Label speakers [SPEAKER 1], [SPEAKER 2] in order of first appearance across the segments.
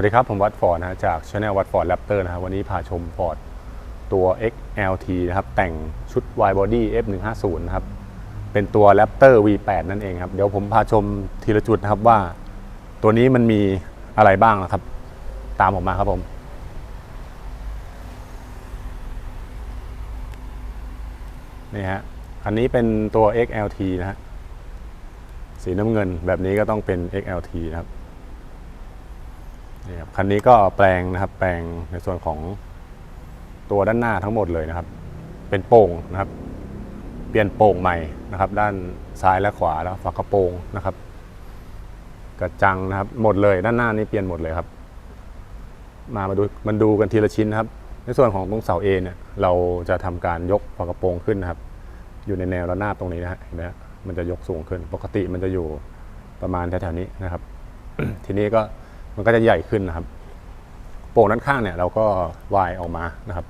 [SPEAKER 1] วัสดีครับ ผมวัดฟอร์ดนะฮะจากช anel วัดฟอร์ดแรปเตอร์นะครับวันนี้พาชมฟอร์ดตัว XLT นะครับ แต่งชุด wide body F150 นะครับ เป็นตัว Raptor V8 นั่นเองครับ เดี๋ยวผมพาชมทีละจุดนะครับว่า ตัวนี้มันมีอะไรบ้างนะครับ ตามผมมาครับผม นี่ฮะ อันนี้เป็นตัว XLT นะฮะสีน้ำเงินแบบนี้ก็ต้องเป็น XLT นะครับ นี่ครับคันนี้ก็แปลงนะครับ แปลงในส่วนของตัวด้านหน้าทั้งหมดเลยนะครับ เป็นโป่งนะครับ เปลี่ยนโป่งใหม่นะครับ ด้านซ้ายและขวาแล้วฝากระโปรงนะครับ กระจังนะครับหมดเลยด้านหน้านี่เปลี่ยนหมดเลยครับ มามาดูมันดูกันทีละชิ้นนะครับ ในส่วนของตรงเสาเอเนี่ยเราจะทำการยกฝากระโปรงขึ้นนะครับ อยู่ในแนวระนาบตรงนี้นะฮะเห็นไหมมันจะยกสูงขึ้น ปกติมันจะอยู่ประมาณแถวๆนี้นะครับ ทีนี้ก็ มันก็จะใหญ่ขึ้นนะครับ โป่งด้านข้างเนี่ยเราก็วายออกมานะครับ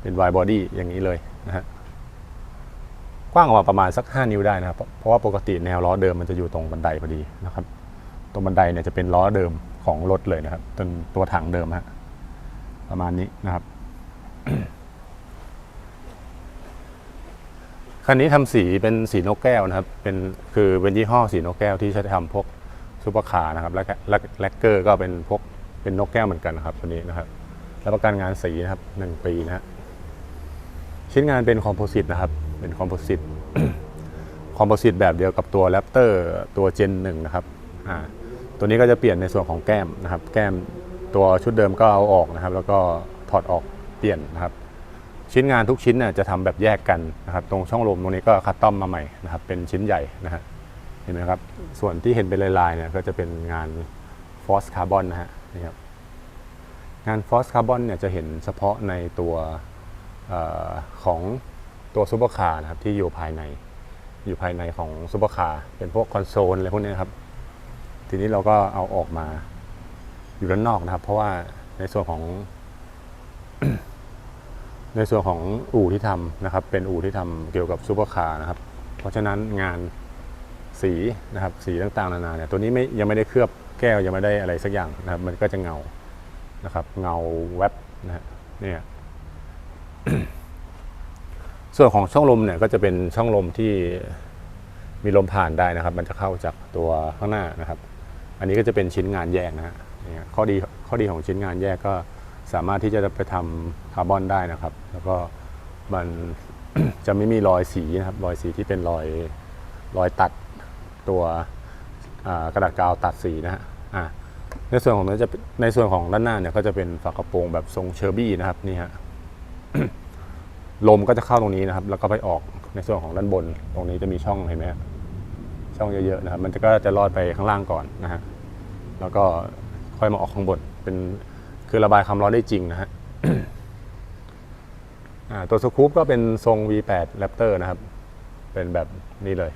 [SPEAKER 1] เป็นวายบอดี้อย่างนี้เลยนะฮะกว้างออกมาประมาณสัก 5 นิ้วได้นะครับ เพราะว่าปกติแนวล้อเดิมมันจะอยู่ตรงบันไดพอดีนะครับ ตรงบันไดเนี่ยจะเป็นล้อเดิมของรถเลยนะครับเป็นตัวถังเดิมฮะประมาณนี้นะครับคันนี้ทำสีเป็นสีนกแก้วนะครับ เป็นคือเป็นยี่ห้อสีนกแก้วที่ใช้ทำพวก ซูเปอร์คาร์นะครับและและแลกเกอร์ก็เป็นพวกเป็นนกแก้วเหมือนกันนะครับตัวนี้นะครับรับประกันงานสีนะครับหนึ่งปีนะฮะชิ้นงานเป็นคอมโพสิตนะครับเป็นคอมโพสิตคอมโพสิตแบบเดียวกับตัวแรปเตอร์ตัวเจนหนึ่งนะครับอ่าตัวนี้ก็จะเปลี่ยนในส่วนของแก้มนะครับ แก้มตัวชุดเดิมก็เอาออกนะครับ แล้วก็ถอดออกเปลี่ยนนะครับ ชิ้นงานทุกชิ้นน่ยจะทำแบบแยกกันนะครับ ตรงช่องลมตรงนี้ก็คัสตอมมาใหม่นะครับ เป็นชิ้นใหญ่นะฮะ เห็นไหมครับ ส่วนที่เห็นเป็นลายๆเนี่ยก็จะเป็นงานฟอสคาร์บอนนะฮะนี่ครับงานฟอสคาร์บอนเนี่ยจะเห็นเฉพาะในตัวออของตัวซูเปอร์คาร์นะครับที่อยู่ภายในอยู่ภายในของซูเปอร์คาร์เป็นพวกคอนโซลอะไรพวกนี้นครับ ทีนี้เราก็เอาออกมาอยู่ด้านนอกนะครับ เพราะว่าในส่วนของ ในส่วนของอู่ที่ทำนะครับ เป็นอู่ที่ทำเกี่ยวกับซูเปอร์คาร์นะครับ เพราะฉะนั้นงาน สีนะครับสีต่างๆนานาเนี่ยตัวนี้ไม่ยังไม่ได้เคลือบแก้วยังไม่ได้อะไรสักอย่างนะครับมันก็จะเงานะครับเงาแวบนะฮะเนี่ยส่วนของช่องลมเนี่ยก็จะเป็นช่องลมที่มีลมผ่านได้นะครับ มันจะเข้าจากตัวข้างหน้านะครับ อันนี้ก็จะเป็นชิ้นงานแยกนะฮะข้อดีข้อดีของชิ้นงานแยกก็สามารถที่จะไปทำคาร์บอนได้นะครับ แล้วก็มันจะไม่มีรอยสีนะครับ รอยสีที่เป็นรอยรอยตัด ตัวกระดาษกาวตัดสีนะฮะในส่วนของนั้จะในส่วนของด้านหน้าเนี่ยก็จะเป็นฝากระโปรงแบบทรงเชอร์บี้นะครับนี่ฮะลมก็จะเข้าตรงนี้นะครับ แล้วก็ไปออกในส่วนของด้านบน ตรงนี้จะมีช่องเห็นไหมฮะช่องเยอะๆนะครับ มันก็จะลอดไปข้างล่างก่อนนะฮะแล้วก็ค่อยมาออกข้างบนเป็นคือระบายความร้อนได้จริงนะฮะตัวสกู๊ปก็เป็นทรง V8 Raptor นะครับ เป็นแบบนี้เลย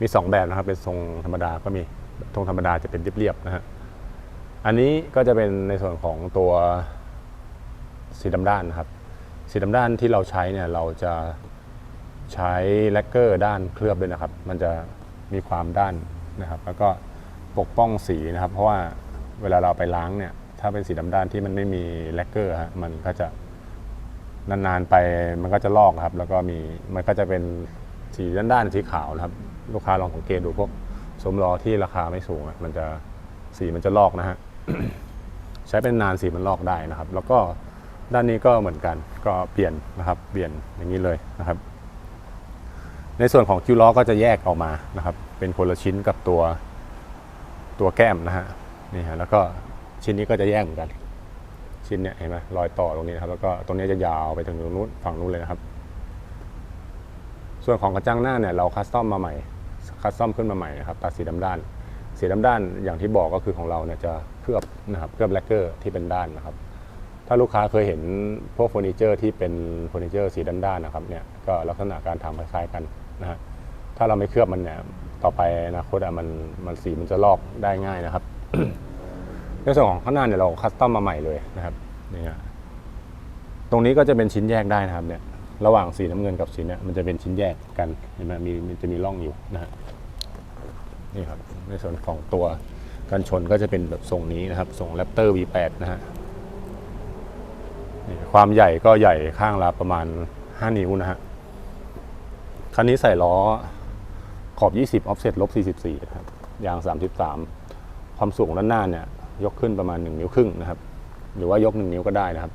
[SPEAKER 1] มี 2 แบบนะครับ เป็นทรงธรรมดาก็มีทรงธรรมดาจะเป็นเรียบๆนะฮะอันนี้ก็จะเป็นในส่วนของตัวสีดำด้านนะครับ สีดำด้านที่เราใช้เนี่ยเราจะใช้แลกเกอร์ด้านเคลือบด้วยนะครับ มันจะมีความด้านนะครับ แล้วก็ปกป้องสีนะครับ เพราะว่าเวลาเราไปล้างเนี่ย ถ้าเป็นสีดำด้านที่มันไม่มีแลกเกอร์ฮะมันก็จะนานๆไปมันก็จะลอกครับ แล้วก็มีมันก็จะเป็นสีด้านๆสีขาวนะครับ ลูกค้าลองสังเกตดูพวกสมล้อที่ราคาไม่สูงอะมันจะสีมันจะลอกนะฮะใช้เป็นนานสีมันลอกได้นะครับ แล้วก็ด้านนี้ก็เหมือนกันก็เปลี่ยนนะครับเปลี่ยนอย่างนี้เลยนะครับ ในส่วนของคิวล้อก็จะแยกออกมานะครับ เป็นคนละชิ้นกับตัวตัวแก้มนะฮะนี่ฮะแล้วก็ชิ้นนี้ก็จะแยกเหมือนกัน ชิ้นเนี้ยเห็นไหมรอยต่อตรงนี้นะครับ แล้วก็ตรงนี้จะยาวไปถึงตรงนู้นฝั่งนู้นเลยนะครับ ส่วนของกระจังหน้าเนี่ยเราคัสตอมมาใหม่ คัสตอมขึ้นมาใหม่นะครับตัดสีดำด้าน สีดำด้านอย่างที่บอกก็คือของเราเนี่ยจะเคลือบนะครับเคลือบแลกเกอร์ที่เป็นด้านนะครับ ถ้าลูกค้าเคยเห็นพวกเฟอร์นิเจอร์ที่เป็นเฟอร์นิเจอร์สีด้านๆนะครับเนี่ยก็ลักษณะการทำคล้ายๆกันนะฮะถ้าเราไม่เคลือบมันเนี่ยต่อไปอนาคตอะมันมันสีมันจะลอกได้ง่ายนะครับในส่วนของข้างหน้าเนี่ยเราคัสตอมมาใหม่เลยนะครับนี่ฮะตรงนี้ก็จะเป็นชิ้นแยกได้นะครับเนี่ยระหว่างสีน้ำเงินกับสีเนี่ยมันจะเป็นชิ้นแยกกันเห็นไหมมีมันจะมีร่องอยู่นะฮะ นี่ครับในส่วนของตัวกันชนก็จะเป็นแบบทรงนี้นะครับทรงแรปเตอร์ V8 นะฮะความใหญ่ก็ใหญ่ข้างละประมาณ 5 นิ้วนะฮะคันนี้ใส่ล้อขอบ 20 offset ลบ 44นะครับยาง 33 ความสูงด้านหน้าเนี่ย ยกขึ้นประมาณ 1 นิ้วครึ่งนะครับ หรือว่ายก 1 นิ้วก็ได้นะครับ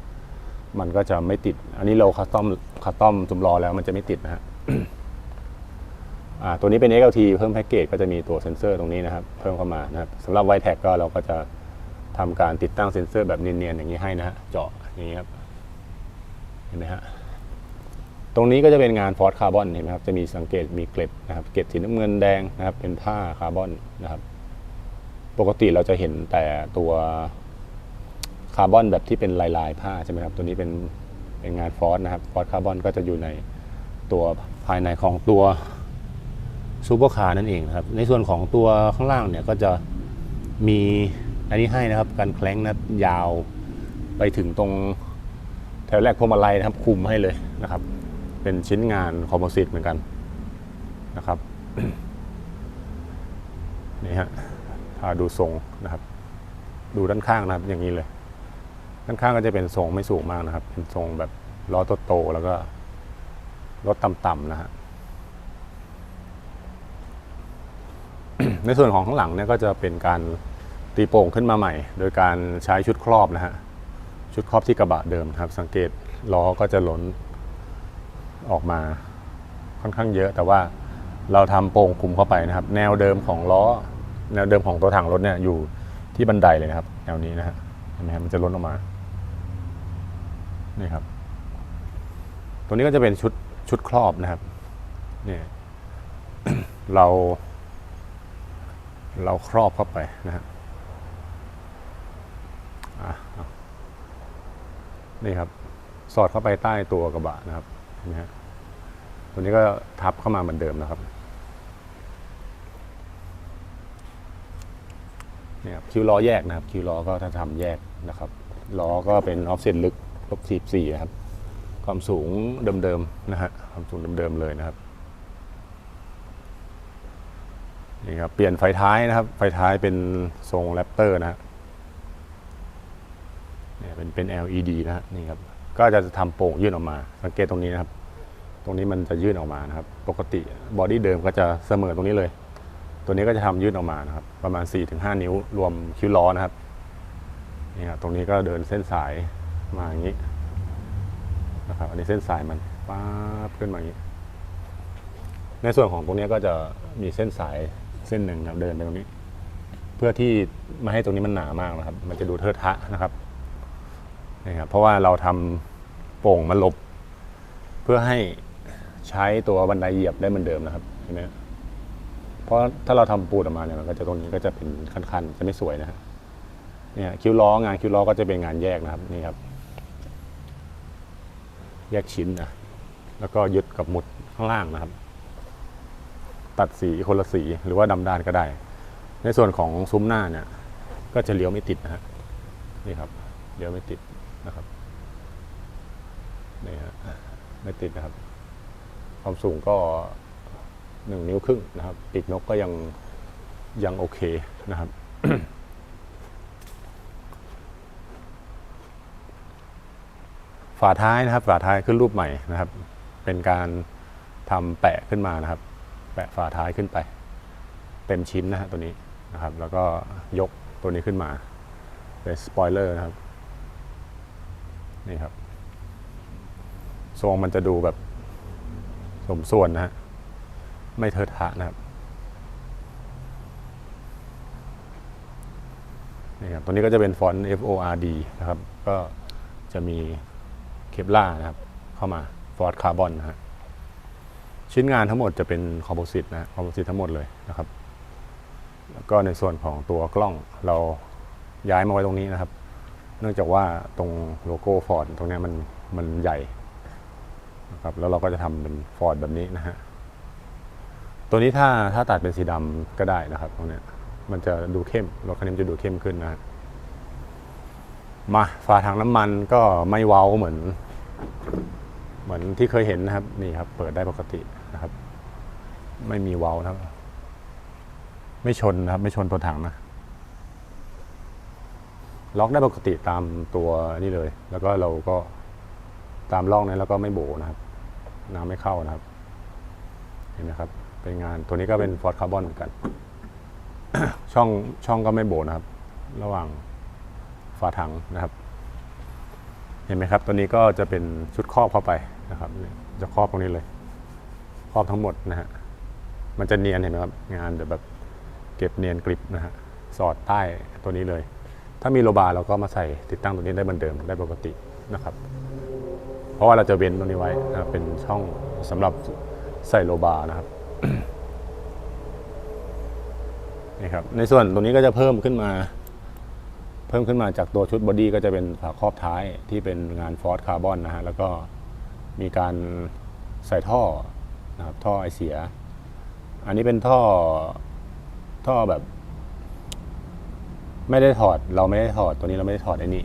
[SPEAKER 1] มันก็จะไม่ติด อันนี้เราคัสตอมคัสตอมจุมล้อแล้วมันจะไม่ติดนะฮะ ตัวนี้เป็น XLT เพิ่มแพ็กเกจก็จะมีตัวเซ็นเซอร์ตรงนี้นะครับ เพิ่มเข้ามานะครับสำหรับ y t a g ก็เราก็จะทำการติดตั้งเซ็นเซอร์แบบเนียนๆอย่างนี้ให้นะฮะเจาะอย่างนี้ครับเห็นไหมฮะตรงนี้ก็จะเป็นงานฟอร์ดคาร์บอนเห็นไหมครับจะมีสังเกตมีเกล็ดนะครับเกล็ดสีน้ำเงินแดงนะครับ เป็นผ้าคาร์บอนนะครับ ปกติเราจะเห็นแต่ตัวคาร์บอนแบบที่เป็นลายลายๆผ้าใช่ไหมครับตัวนี้เป็นเป็นงานฟอร์ดนะครับฟอร์ดคาร์บอนก็จะอยู่ในตัวภายในของตัว ซูเปอร์คาร์นั่นเองครับ ในส่วนของตัวข้างล่างเนี่ยก็จะมีอันนี้ให้นะครับ การแคล้งนะยาวไปถึงตรงแถวแรกพวงมาลัยนะครับ คุมให้เลยนะครับ เป็นชิ้นงานคอมโพสิตเหมือนกันนะครับนี่ฮะพาดูทรงนะครับ ดูด้านข้างนะครับ อย่างนี้เลย ด้านข้างก็จะเป็นทรงไม่สูงมากนะครับ เป็นทรงแบบล้อโตๆแล้วก็รถต่ำๆนะฮะ ในส่วนของข้างหลังเนี่ยก็จะเป็นการตีโป่งขึ้นมาใหม่ โดยการใช้ชุดครอบนะฮะชุดครอบที่กระบะเดิมครับ สังเกตล้อก็จะหล้นออกมาค่อนข้างเยอะ แต่ว่าเราทำโป่งคุมเข้าไปนะครับ แนวเดิมของล้อ แนวเดิมของตัวถังรถเนี่ยอยู่ที่บันไดเลยนะครับ แนวนี้นะฮะเห็นไหมครับมันจะล้นออกมานี่ครับ ตัวนี้ก็จะเป็นชุดชุดครอบนะครับเนี่ยเรา เราครอบเข้าไปนะฮะนี่ครับ สอดเข้าไปใต้ตัวกระบะนะครับนไหมฮะตัวนี้ก็ทับเข้ามาเหมือนเดิมนะครับเนี่ยครับคิวล้อแยกนะครับ คิวล้อก็ถ้าทำแยกนะครับล้อก็เป็นออฟเซตลึกลบสี่สี่ครับ ความสูงเดิมๆนะฮะความสูงเดิมๆเลยนะครับ นี่ครับเปลี่ยนไฟท้ายนะครับ ไฟท้ายเป็นทรงแรปเตอร์นะฮะเนี่ยเป็นเป็น LED นะฮะนี่ครับก็จะทำโป่งยื่นออกมา สังเกตตรงนี้นะครับ ตรงนี้มันจะยื่นออกมานะครับ ปกติบอดี้เดิมก็จะเสมอตรงนี้เลย ตัวนี้ก็จะทำยืดออกมานะครับ ประมาณ 4-5 นิ้ว รวมคิ้วล้อนะครับนี่ครับตรงนี้ก็เดินเส้นสายมาอย่างนี้นะครับ อันนี้เส้นสายมันป๊าบขึ้นมาอย่างนี้ ในส่วนของตรงนี้ก็จะมีเส้นสาย ส้นหนึ่งครับเดินไปตรงนี้ เพื่อที่ไม่ให้ตรงนี้มันหนามากนะครับ มันจะดูเทอะทะนะครับนี่ครับเพราะว่าเราทำโป่งมาหลบ เพื่อให้ใช้ตัวบันไดเหยียบได้เหมือนเดิมนะครับเห็นไหมเพราะถ้าเราทำปูดออกมาเนี่ยมันก็จะตรงนี้ก็จะเป็นคันๆจะไม่สวยนะฮะเนี่ยคิ้วล้องานคิ้วล้อก็จะเป็นงานแยกนะครับนี่ครับ แยกชิ้นนะแล้วก็ยึดกับหมุดข้างล่างนะครับ ตัดสีคนละสีหรือว่าดำด้านก็ได้ ในส่วนของซุ้มหน้าเนี่ย ก็จะเลี้ยวไม่ติดนะฮะนี่ครับเลี้ยวไม่ติดนะครับนี่ฮะไม่ติดนะครับ ความสูงก็หนึ่งนิ้วครึ่งนะครับ ปีกนกก็ยังยังโอเคนะครับฝาท้ายนะครับฝาท้ายขึ้นรูปใหม่นะครับ เป็นการทำแปะขึ้นมานะครับ แปะฝาท้ายขึ้นไป เต็มชิ้นนะฮะตัวนี้นะครับ แล้วก็ยกตัวนี้ขึ้นมาเป็นสปอยเลอร์นะครับ นี่ครับ ทรงมันจะดูแบบสมส่วนนะฮะ ไม่เทอะทะนะครับ นี่ครับ ตัวนี้ก็จะเป็นฟอนต์ F O R D นะครับ ก็จะมีเคปล่านะครับ เข้ามาฟอร์ดคาร์บอนนะฮะ ชิ้นงานทั้งหมดจะเป็นคอมโพสิตนะคอมโพสิตทั้งหมดเลยนะครับ แล้วก็ในส่วนของตัวกล้องเราย้ายมาไว้ตรงนี้นะครับ เนื่องจากว่าตรงโลโก้ฟอร์ดตรงนี้มันมันใหญ่นะครับแล้วเราก็จะทำเป็นฟอร์ดแบบนี้นะฮะตัวนี้ถ้าถ้าตัดเป็นสีดำก็ได้นะครับตรงนี้มันจะดูเข้มรถคันนี้จะดูเข้มขึ้นนะฮะมาฝาถังน้ำมันก็ไม่เว้าเหมือน เหมือนที่เคยเห็นนะครับ นี่ครับ เปิดได้ปกติ ไม่มีเว้านะครับ ไม่ชนนะครับ ไม่ชนตัวถังนะ ล็อกได้ปกติตามตัวนี่เลย แล้วก็เราก็ตามร่องนั้นแล้วก็ไม่โบนะครับ น้ำไม่เข้านะครับ เห็นไหมครับ เป็นงานตัวนี้ก็เป็นฟอร์ดคาร์บอนเหมือนกัน ช่องช่องก็ไม่โบนะครับ ระหว่างฝาถังนะครับ เห็นไหมครับ ตัวนี้ก็จะเป็นชุดครอบเข้าไปนะครับ จะครอบตรงนี้เลย ครอบทั้งหมดนะฮะ มันจะเนียนเห็นไหมครับงานแบบเก็บเนียนกริบนะฮะสอดใต้ตัวนี้เลย ถ้ามีโลบาเราก็มาใส่ติดตั้งตัวนี้ได้เหมือนเดิมได้ปกตินะครับ เพราะว่าเราจะเว้นตรงนี้ไว้นะเป็นช่องสำหรับใส่โลบานะครับนี่ครับในส่วนตรงนี้ก็จะเพิ่มขึ้นมา เพิ่มขึ้นมาจากตัวชุดบอดี้ก็จะเป็นฝาครอบท้ายที่เป็นงานฟอร์ดคาร์บอนนะฮะแล้วก็มีการใส่ท่อนะครับท่อไอเสีย อันนี้เป็นท่อท่อแบบ ไม่ได้ถอด เราไม่ได้ถอดตัวนี้เราไม่ได้ถอดไอ้นี่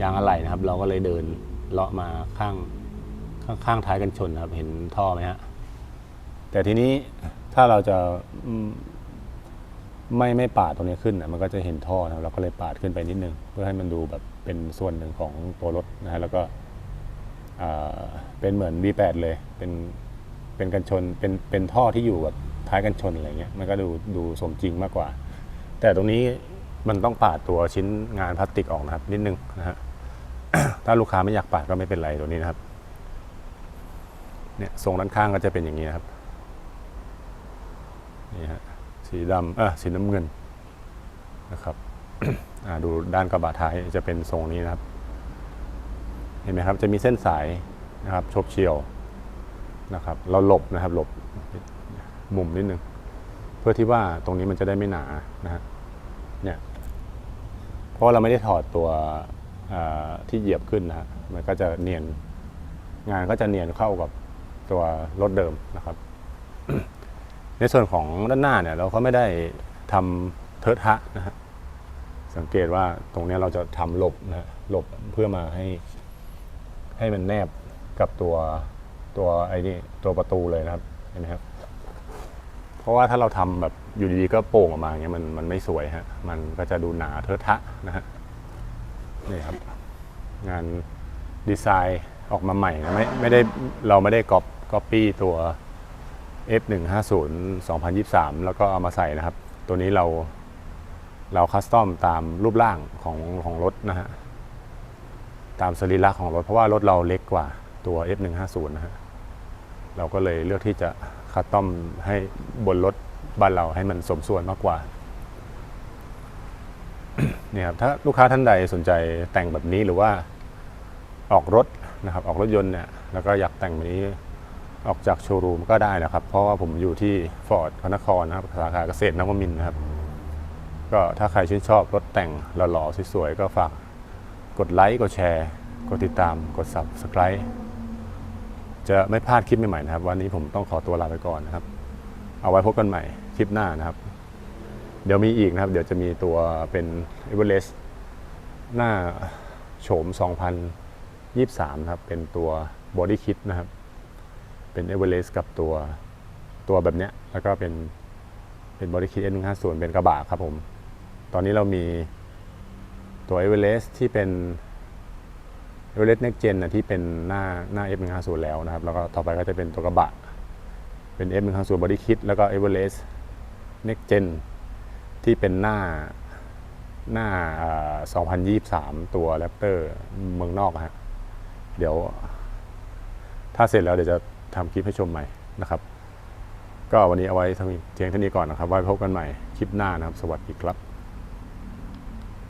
[SPEAKER 1] ยางอะไหล่นะครับ เราก็เลยเดินเลาะมาข้างข้างข้างท้ายกันชนครับ เห็นท่อไหมฮะแต่ทีนี้ถ้าเราจะไม่ไม่ปาดตรงนี้ขึ้นนะมันก็จะเห็นท่อนะครับเราก็เลยปาดขึ้นไปนิดนึง เพื่อให้มันดูแบบเป็นส่วนหนึ่งของตัวรถนะฮะแล้วก็เป็นเหมือน V8 เลยเป็น เป็นกันชนเป็นเป็นท่อที่อยู่แบบท้ายกันชนอะไรเงี้ยมันก็ดูดูสมจริงมากกว่า แต่ตรงนี้มันต้องปาดตัวชิ้นงานพลาสติกออกนะครับ นิดนึงนะฮะถ้าลูกค้าไม่อยากปาดก็ไม่เป็นไรตัวนี้นะครับเนี่ยทรงด้านข้างก็จะเป็นอย่างนี้นะครับนี่ฮะสีดำเออสีน้ำเงินนะครับอ่าดูด้านกระบะท้ายจะเป็นทรงนี้นะครับ เห็นไหมครับจะมีเส้นสายนะครับชบเฉียว นะครับ เราหลบนะครับหลบมุมนิดนึง เพื่อที่ว่าตรงนี้มันจะได้ไม่หนานะฮะเนี่ยเพราะเราไม่ได้ถอดตัวที่เหยียบขึ้นนะฮะมันก็จะเนียนงานก็จะเนียนเข้ากับตัวรถเดิมนะครับ ในส่วนของด้านหน้าเนี่ยเราก็ไม่ได้ทำเทิร์ทะนะฮะสังเกตว่าตรงนี้เราจะทำหลบนะฮะหลบเพื่อมาให้ให้มันแนบกับตัว ตัวไอ้นี่ตัวประตูเลยนะครับเห็นไหมครับ เพราะว่าถ้าเราทำแบบอยู่ดีๆก็โป่งออกมาอย่างเงี้ยมันมันไม่สวยฮะมันก็จะดูหนาเทอะทะนะฮะนี่ครับ งานดีไซน์ออกมาใหม่นะไม่ไม่ได้เราไม่ได้ก๊อปก๊อปปี้ตัว F150 2023 แล้วก็เอามาใส่นะครับ ตัวนี้เราเราคัสตอมตามรูปร่างของของรถนะฮะ ตามสรีระของรถ เพราะว่ารถเราเล็กกว่าตัว F150 นะฮะ เราก็เลยเลือกที่จะคัสตอมให้บนรถบ้านเราให้มันสมส่วนมากกว่านี่ครับถ้าลูกค้าท่านใดสนใจแต่งแบบนี้หรือว่าออกรถนะครับออกรถยนต์เนี่ยแล้วก็อยากแต่งแบบนี้ออกจากโชว์รูมก็ได้นะครับ เพราะว่าผมอยู่ที่ฟอร์ดพระนครนะครับสาขาเกษตรนวมินนะครับ ก็ถ้าใครชื่นชอบรถแต่งหล่อๆสวยๆก็ฝากกดไลค์กดแชร์ กดติดตามกด subscribe จะไม่พลาดคลิปใหม่ๆนะครับ วันนี้ผมต้องขอตัวลาไปก่อนนะครับ เอาไว้พบกันใหม่คลิปหน้านะครับ เดี๋ยวมีอีกนะครับ เดี๋ยวจะมีตัวเป็น e v e r e s t หน้าโฉม 2023 นะครับ เป็นตัว Body Kit นะครับ เป็น e v e r e s t กับตัวตัวแบบเนี้ย แล้วก็เป็นเป็น Body Kit N150 เป็นกระบะครับผม ตอนนี้เรามีตัว e v e r e s t ที่เป็น e v e r e s t Next Gen นที่เป็นหน้าหน้า F150 แล้วนะครับ แล้วก็ต่อไปก็จะเป็นตัวกระบะ เป็น F150 Body Kit แล้วก็ e v e r e s t Next Gen ที่เป็นหน้าหน้า 2023 ตัว Raptor เมืองนอกฮะ เดี๋ยว ถ้าเสร็จแล้วเดี๋ยวจะทำคลิปให้ชมใหม่นะครับ ก็วันนี้เอาไว้เท่านี้เพียงเท่านี้ก่อนนะครับ ไว้พบกันใหม่คลิปหน้านะครับ สวัสดีครับ